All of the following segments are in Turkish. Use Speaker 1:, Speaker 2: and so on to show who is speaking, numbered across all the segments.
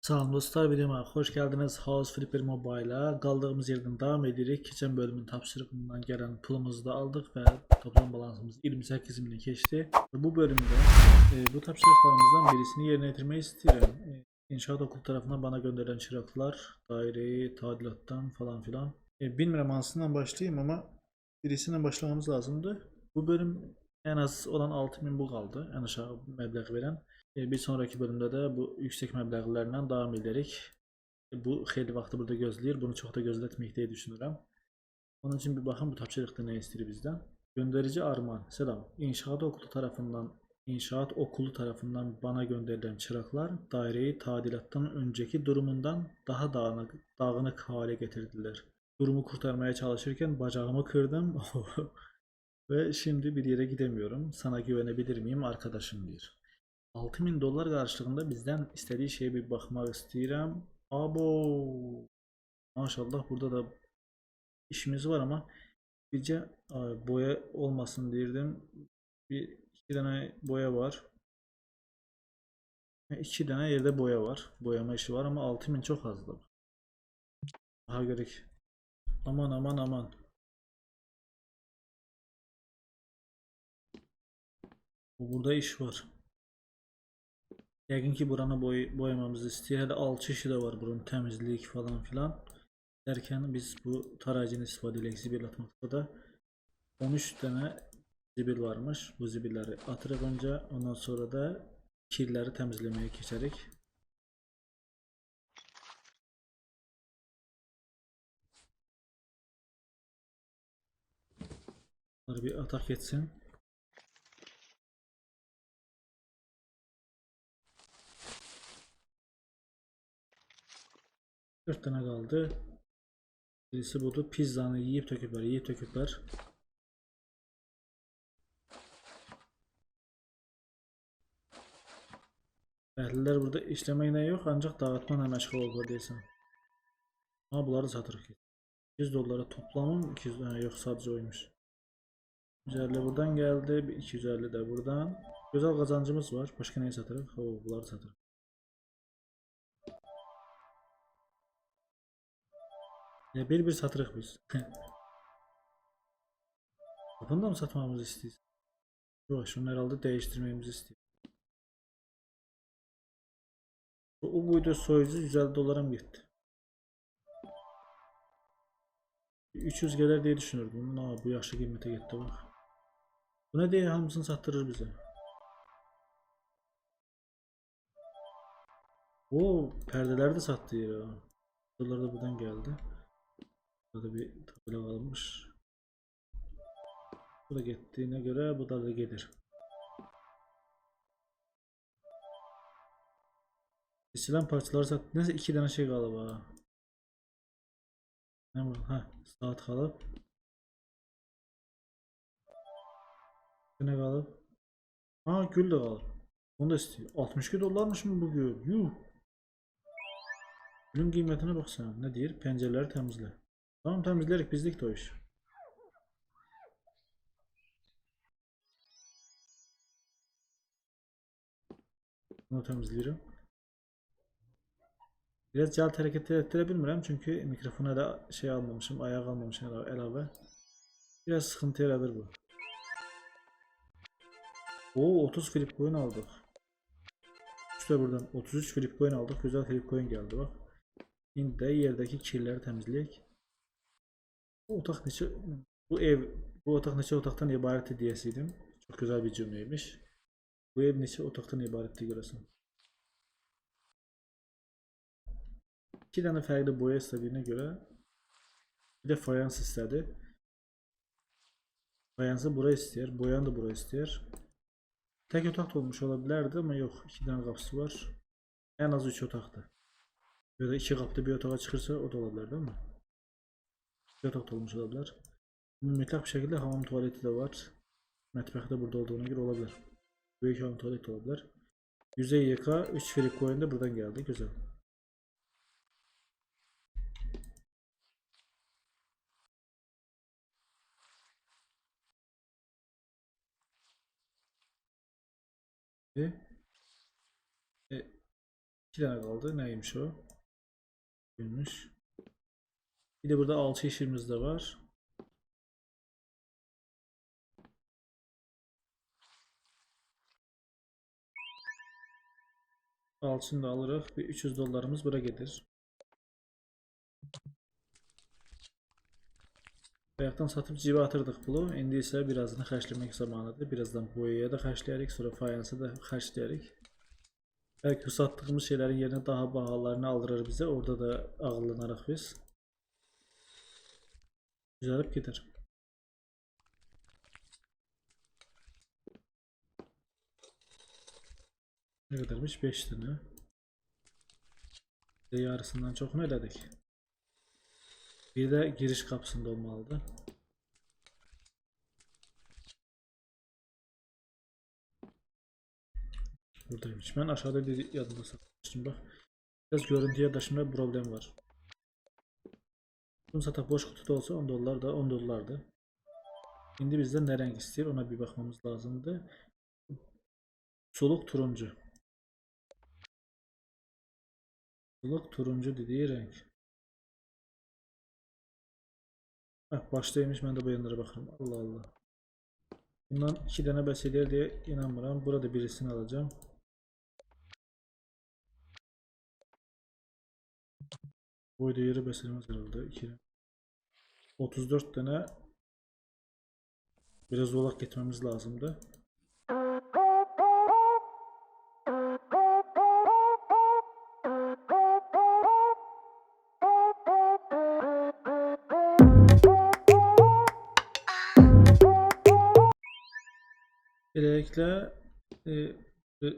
Speaker 1: Salam dostlar, videoma hoş geldiniz. House Flipper Mobile'a kaldığımız yerden devam edirik. Geçen bölümün tapşırığından gelen pulumuzu da aldık ve toplam balansımız 28 bini geçti. Bu bölümde e, bu tapşırıklarımızdan birisini yerine getirmeyi istiyorum. E, İnşaat okul tarafından bana gönderilen çıraklar, daireyi, tadilattan falan filan. E, bilmiyorum hangisından başlayayım ama birisinden başlamamız lazımdı. Bu bölüm en az olan 6000 bu kaldı. En aşağı meblağ veren. E, Bir sonraki bölümde de bu yüksek məbləğlərlə davam edərik. E, Bu xeyli vaxtı burada gözləyir. Bunu çox da gözlətməyik deyə düşünürəm. Onun için bir baxın bu tapşırıqda nə istəyir bizdən. Gönderici Arman. Selam. İnşaat okulu tarafından İnşaat okulu tarafından bana gönderilen çıraklar daireyi tadilattan önceki durumundan daha dağınık, dağınık hale getirdiler. Durumu kurtarmaya çalışırken bacağımı kırdım ve şimdi bir yere gidemiyorum. Sana güvenebilir miyim arkadaşım diyor. 6000 dolar karşılığında bizden istediği şeye bir bakmak istedim. Abo. Maşallah burada da işimiz var ama birce ay, boya olmasın derdim. Bir iki tane boya var. Ve iki tane yerde boya var. Boyama işi var ama 6000 çok fazla. Daha gerek. Aman aman aman. Bu burada iş var. Yəqin ki buranı boy boyamamızı istəyir. Hələ alçı işi də var bunun təmizlik falan filan. Derken biz bu tarayıcını istifadə edək zibil atmakta da 13 tane zibil varmış. Bu zibilləri atırıq önce ondan sonra da kirləri təmizləməyə keçərik. Bunları bir atak etsin. Dört tane kaldı. Birisi budur. Pizzanı yiyip töküpler, yiyip töküpler. Əhlilər burada işləməklə yox, ancaq dağıtmaqla məşğul olurlar deyəsən. Ha bunları satırıq. 200 dollara toplamım 200 ha, yox sadəcə oymuş. 150 buradan geldi, bir 250 de buradan. Güzel kazancımız var. Başka neyi satırıq? Oo, bunları satırıq. Ya bir bir satırıq biz. Bunu da mı satmamızı istiyorsun? Yok şunu herhalde değiştirmemizi istiyor. Bu Ugu'da soyucu 150 dolara mı gitti? 300 gelir diye düşünürdüm. Aa, bu yaxşı qiymətə getdi bak. Bu ne diye hamısını sattırır bize. O perdeler de sattı ya. Dolar da buradan geldi. Burada bir tabela kalmış. Bu da gittiğine göre bu da, da gelir. Kesilen parçaları sat. Neyse iki tane şey galiba. Ne bu? Ha, saat kalıp. Ne kalıp? Ha, gül de kalıp. Onu da istiyor. 62 dolarmış mı bu gül? Yuh. Gülün kıymetine bak sen. Ne diyor? Pencereleri temizle. Tamam temizlerik bizlik de o iş. Bunu temizleyelim. Biraz cihaz hareket ettirebilmirəm çünkü mikrofona da şey almamışım, ayak almamışım əla- əlavə. Biraz sıkıntı yaradır bu. Oo 30 flip coin aldık. İşte buradan 33 flip coin aldık. Güzel flip coin geldi bak. Şimdi de yerdeki kirleri temizleyek. Bu otak neçə bu ev bu otak neçə otaqdan ibarət deyəsiydim. Çok güzel bir cümleymiş. Bu ev neçə otaqdan ibarətdir görəsən. İki tane fərqli boya istədiyinə görə bir de fayans istədi. Fayansı bura istəyir, boyanı da bura istəyir. Tek otak olmuş olabilirdi ama yok. iki tane kapısı var. En az üç otakta. Ya da iki kapıda bir otağa çıkırsa o da olabilir değil mi? Bir otak olmuş olabilir. Mutlak bir şekilde hamam tuvaleti de var. De burada olduğuna göre olabilir. Büyük hamam tuvaleti olabilir. Yüzey yıka 3 free coin de buradan geldi. Güzel. 2 tane kaldı. Neymiş o? Gülmüş. Bir de burada 6 işimiz de var. Altını da alarak bir 300 dolarımız bura gelir. Bayaqdan satıb cibə atırdıq pulu. İndi isə birazını xərcləmək zamanıdır. Birazdan boyaya da xərcləyirik, sonra fayansa da xərcləyirik. Bəlkə bu satdığımız şeylərin yerinə daha bahalarını aldırır bizə. Orada da ağıllanarıq biz. Düzəlib gedir. Ne kadarmış? 5 tane. Yarısından çokunu ödedik. Bir de giriş kapısında olmalıdı. Buradaymış. Ben aşağıda bir yadımda satmıştım bak. Biraz görüntü yadaşımda problem var. Bunu satak boş kutuda olsa 10 dolar da 10 dolardı. Şimdi bizden ne renk istiyor ona bir bakmamız lazımdı. Soluk turuncu. Soluk turuncu dediği renk. Bak baştaymış ben de bu yanlara bakarım. Allah Allah. Bundan iki tane bəs diye inanmıram. Burada birisini alacağım. Boyda yeri bəsələməz herhalde. 2. 34 tane biraz zolak getmemiz lazımdı. Böylelikle e, be-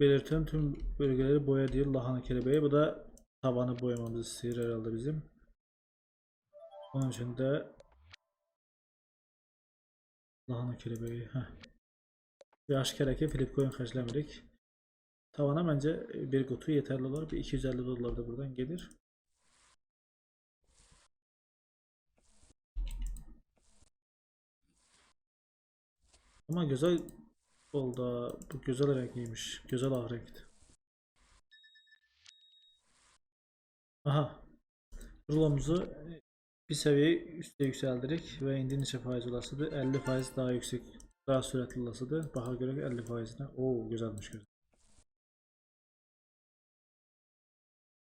Speaker 1: belirten tüm bölgeleri boya değil lahana kelebeği. Bu da tavanı boyamamızı istiyor herhalde bizim. Onun için de lahana kelebeği. Heh. Bir aşikar ki Filip koyun xərcləmirik. Tavana bence bir kutu yeterli olur. Bir 250 dolar da buradan gelir. Ama güzel oldu. Bu güzel renkliymiş. Güzel ah renkti. Aha. Rulomuzu bir seviye üste yükseldirik ve indi neçə faiz olasıdır? 50 faiz daha yüksek, daha süratli olasıdır. Baha göre 50 faizine. Oo güzelmiş güzel.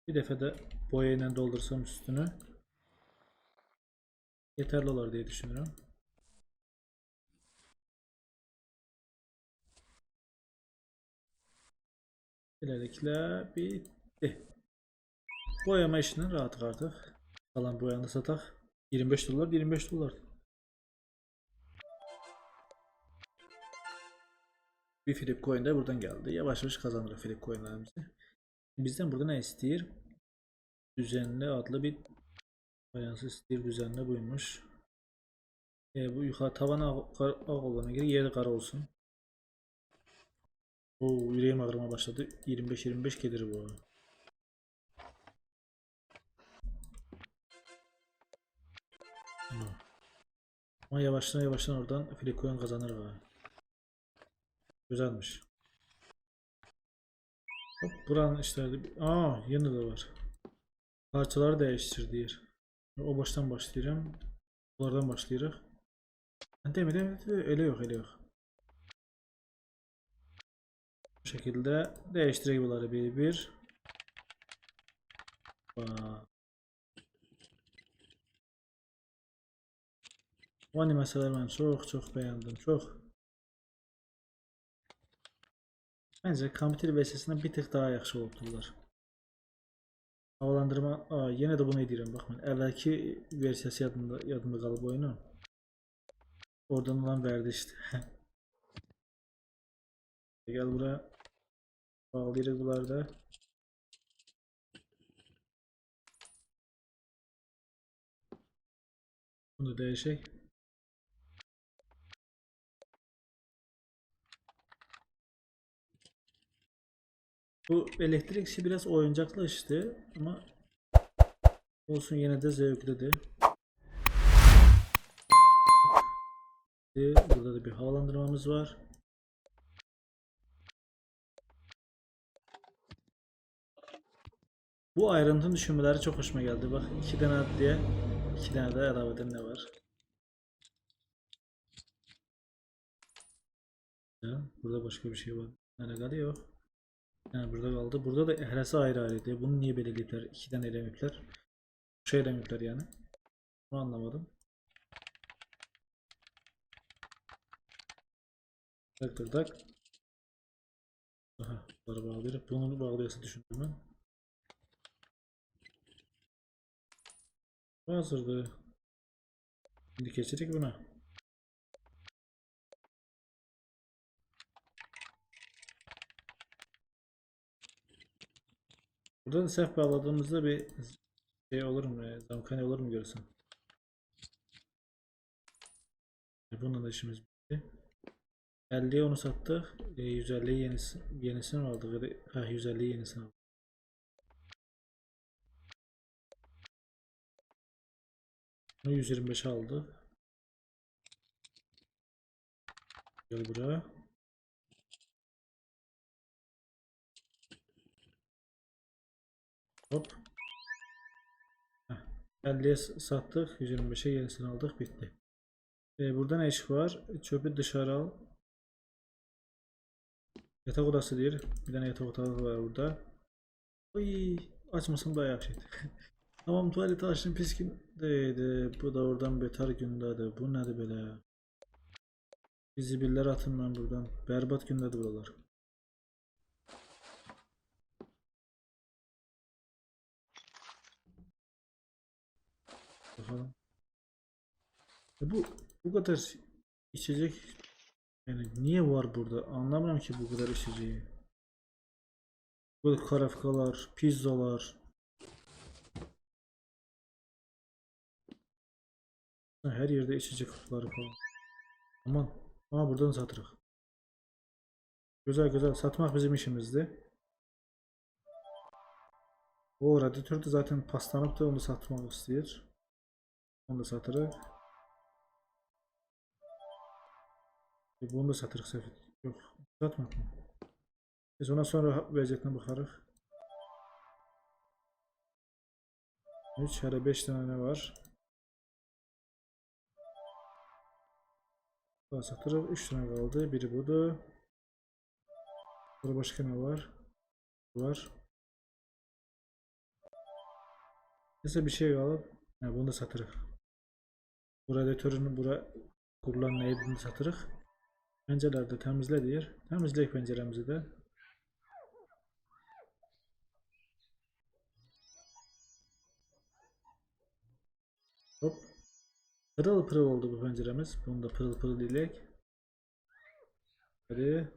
Speaker 1: Bir defa da boya ile doldursam üstünü yeterli olur diye düşünüyorum. Böylelikle bitti. Boyama işinden rahat artık. Kalan boyanı satak. 25 dolar 25 dolar. Bir Flip coin de buradan geldi. Yavaş yavaş kazanır Flip coinlerimizi. Bizden burada ne istiyor? Düzenli adlı bir bayansı istiyor. Düzenli buymuş. E, bu yukarı tavan ağ, olana göre yeri kara olsun. Oo yüreğim ağrıma başladı. 25-25 gelir bu. Ama yavaştan yavaştan oradan Filikoyan kazanır galiba. Güzelmiş. Hop buranın işleri de... Aa yeni de var. Parçaları değiştir diyor. O baştan başlayacağım. Bunlardan başlayırıq. Demir demir öyle yok öyle yok. Bu şekilde değiştireyim bunları bir Bu animasiyaları ben çok çok beğendim. Çok. Bence kompüter versiyasından bir tık daha yaxşı oldular. Havalandırma, aa, yine de bunu edirəm. Baxın, əvvəlki versiyası yadımda, yadımda qalıb oyunun. Oradan olan verdi işte. Gel buraya. Bağlayırıq bunları da. Bunu değişik. Bu elektrik işi biraz oyuncaklaştı ama olsun yine de zevkliydi. Burada da bir havalandırmamız var. Bu ayrıntı düşünmeleri çok hoşuma geldi. Bak iki tane diye iki tane de elaveden ne var. Burada başka bir şey var. Nerede kalıyor? Yani burada kaldı. Burada da ehresi ayrı ayrıydı. Bunu niye belirlediler? İki tane elemekler. Şey elemekler yani. Bunu anlamadım. Tak tak. Aha, bunları bağlayıp bunu bağlayası düşündüm ben. Bu hazırdı. Şimdi geçecek buna. Burada da sef bağladığımızda bir şey olur mu? e, Zamkani olur mu görürsün? E, Bununla da işimiz bitti. 50'ye onu sattık. E, 150'ye yenisi, yenisini aldık? Ha 150'ye yenisini aldık. Bunu 125 aldık. Gel buraya. Hop. Heh. 50'ye s- sattık. 125'e yenisini aldık. Bitti. E, burada ne iş var? Çöpü dışarı al. Yatak odası değil. Bir tane yatak odası var burada. Oy, açmasam daha yaxşı. tamam tuvalet açtım pis gündeydi. Bu da oradan beter gündədir. Bu nədir belə? Bizi biller atın ben buradan. Berbat gündədir buralar. Bakalım. E bu bu kadar içecek yani niye var burada? Anlamıyorum ki bu kadar içeceği. Böyle karafkalar, pizzalar. Her yerde içecek kutuları falan. Aman. Ama buradan satırıq. Güzel güzel. Satmak bizim işimizdi. O radyatör de zaten paslanıp da onu satmak istiyor. Onu da satırıq. E, Bunu da satırıq Səfid. Yox, satmaq mı? Biz ona sonra vəziyyətinə baxarıq. 3 hələ 5 dənə nə var? Daha satırıq. 3 dənə qaldı. Biri budur. Burada başqa nə var? Var. Nəsə bir şey qalıb. Hə, bunu da satırıq. Bu radyatörün bura bunu da satırıq. Pəncərələri də təmizlə deyir. Təmizləyək pəncərəmizi də. Hop. Pırıl pırıl oldu bu penceremiz. Bunu da pırıl pırıl dilek. Hadi.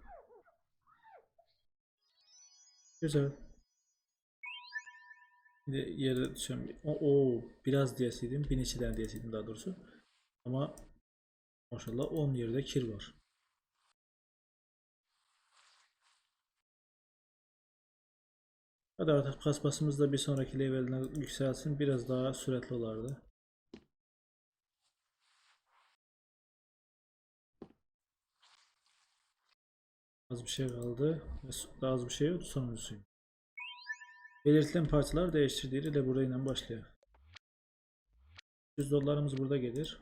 Speaker 1: Güzel. Bir de yere düşen o, o biraz diyesiydim. Bin içiden diyesiydim daha doğrusu. Ama maşallah 10 yerde kir var. Hadi artık paspasımız da bir sonraki leveline yükselsin. Biraz daha süratli olardı. Az bir şey kaldı. Ve az bir şey yok. Sonuncusuyum. Belirtilen parçalar değiştirdiği ile burayla başlıyor. 100 dolarımız burada gelir.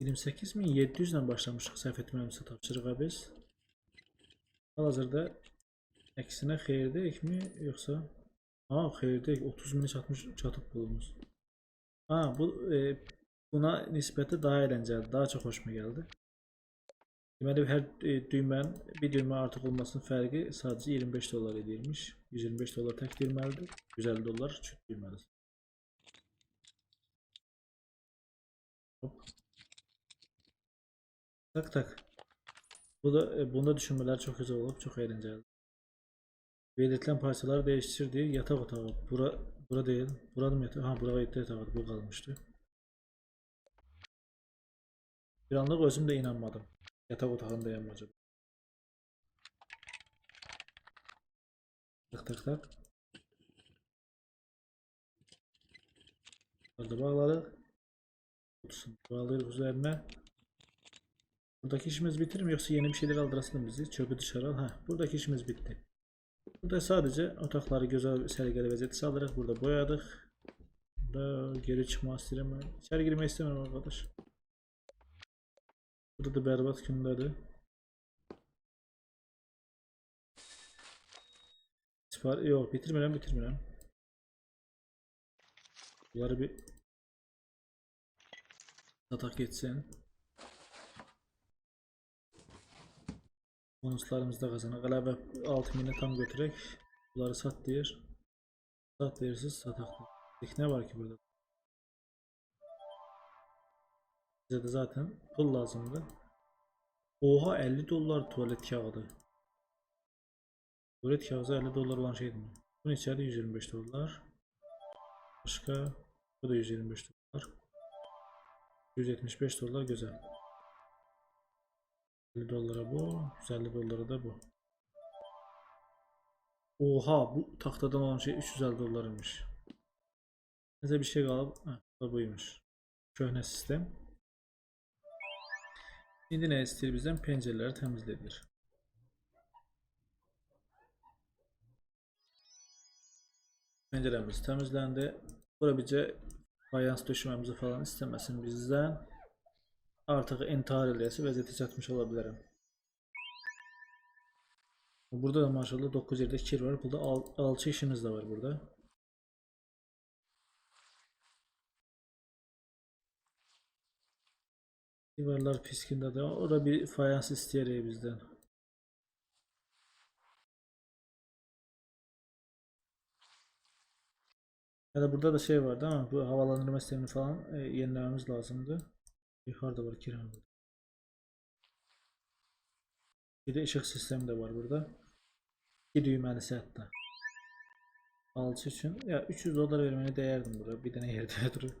Speaker 1: 28.700 ile başlamışıq səhv etmirəmsə tapşırığa biz. Hal-hazırda əksinə xeyirdəyikmi yoxsa? Ha, xeyirdəyik. 30 minə çatmış çatıb pulumuz. Ha, bu e, buna nisbətə daha əyləncəli, daha çox xoşuma gəldi. Deməli hər e, düymən bir düymə artıq olmasının fərqi sadəcə 25 dollar edirmiş. 125 dollar tək düyməlidir. 150 dollar çüt düyməlidir. Hop. Tak tak. Bu da e, bunda düşünmeler çok güzel olup çok eğlenceli. Belirtilen parçalar değiştirdi. Yatak otağı. Bura, bura değil. Burada mı yatak? Ha buraya yatak otağı. Bu kalmıştı. Bir anlık özüm de inanmadım. Yatak otağında yanım acaba. Tak tak tak. Burada bağladık. Kutusunu bağlıyoruz üzerine. Buradaki işimiz bitir mi yoksa yeni bir şeyler aldırasın bizi? Çöpü dışarı al. Ha, buradaki işimiz bitti. Burada sadece otaqları gözəl səliqəli vəziyyətə saldırıq. Burada boyadıq. Burada geri çıxmaq istəyirəm mən. İçəri girmək istəmirəm arkadaş. Burada da bərbad gündədir. Sipar yox, bitirmirəm, bitirmirəm. Bunları bir sataq getsin. Bonuslarımızı da qazanaq. Əlavə 6000-i tam götürək. Bunları sat deyir. Sat deyirsiz, sataq. Peki ne var ki burada? Bize de zaten pul lazımdı. Oha 50 dolar tuvalet kağıdı. Tuvalet kağıdı 50 dolar olan şeydi mi? Bunun içeride 125 dolar. Başka bu da 125 dolar. 175 dolar güzel. 50 dolara bu, 150 dolara da bu. Oha bu tahtadan olan şey 350 dolarmış. Neyse bir şey bu da buymuş. Köhnə sistem. İndi nə istəyir bizdən? Pəncərələri təmizlədir. Pəncərəmiz təmizləndi. Bura bizə fayans döşəməmizi falan istəməsin bizdən. Artıq intihar eləyəsə vəziyyətə çatmış ola bilərəm. Burada da maşallah 9 yerdə kir var. Burada 6 işimiz də var burada. Divarlar piskinde de orada bir fayans isteyerek bizden. Ya da burada da şey vardı ama bu havalandırma sistemini falan e, yenilememiz lazımdı. Yukarıda var kiram. Bir de ışık sistemi de var burada. İki düğmelisi hatta. Alçı için ya 300 dolar vermeye değerdim burada. Bir tane yerde duruyor.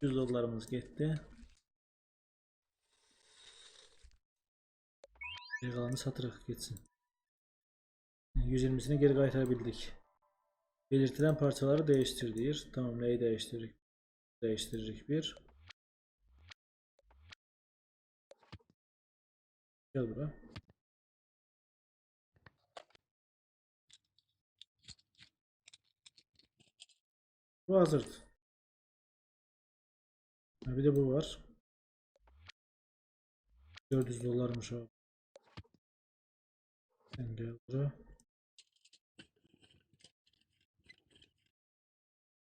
Speaker 1: 100 dolarımız gitti. Geri kalanı satırıq geçsin. 120'sini geri qaytarabildik. Belirtilen parçaları değiştir deyir. Tamam neyi değiştiririk? Değiştiririk bir. Gel bura. Bu hazırdı. Ha, bir de bu var. 400 dolarmış o. Sen gel bura.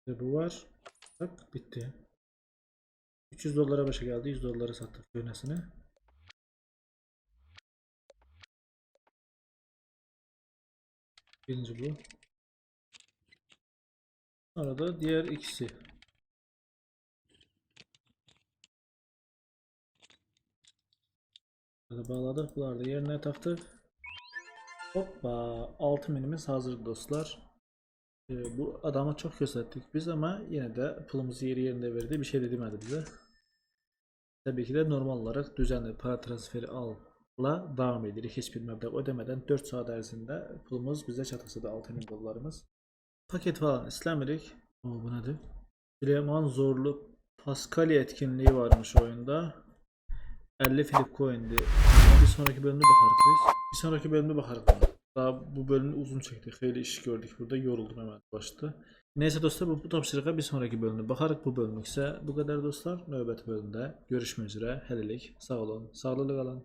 Speaker 1: Bir de bu var. Bak bitti. 300 dolara başa geldi. 100 dolara sattık yönesini. Birinci bu. Sonra da diğer ikisi. Burada bağladık. Bunları da yerine taktık. Hoppa 6 minimiz hazır dostlar. Ee, bu adama çok gösterdik biz ama yine de pulumuzu yeri yerinde verdi. Bir şey de demedi bize. Tabii ki de normal olarak düzenli para transferi alla devam edirik. Hiçbir meblağ ödemeden 4 saat ərzində pulumuz bizə çatırsa da 6000 dollarımız. Paket falan istemirik. O bu nedir? Süleyman Zorlu Pascali etkinliği varmış oyunda. 50 Filip Coin'di. Bir sonraki bölümde bakarız biz. Bir sonraki bölümde bakarız. Daha bu bölümü uzun çektik. Xeyli iş gördük burada. Yoruldum hemen başta. Neyse dostlar bu, bu tapşırığa bir sonraki bölümde bakarıq. Bu bölümlük ise bu kadar dostlar. Növbəti bölümdə görüşmək üzrə. Hələlik. Sağ olun. Sağlıqla qalın.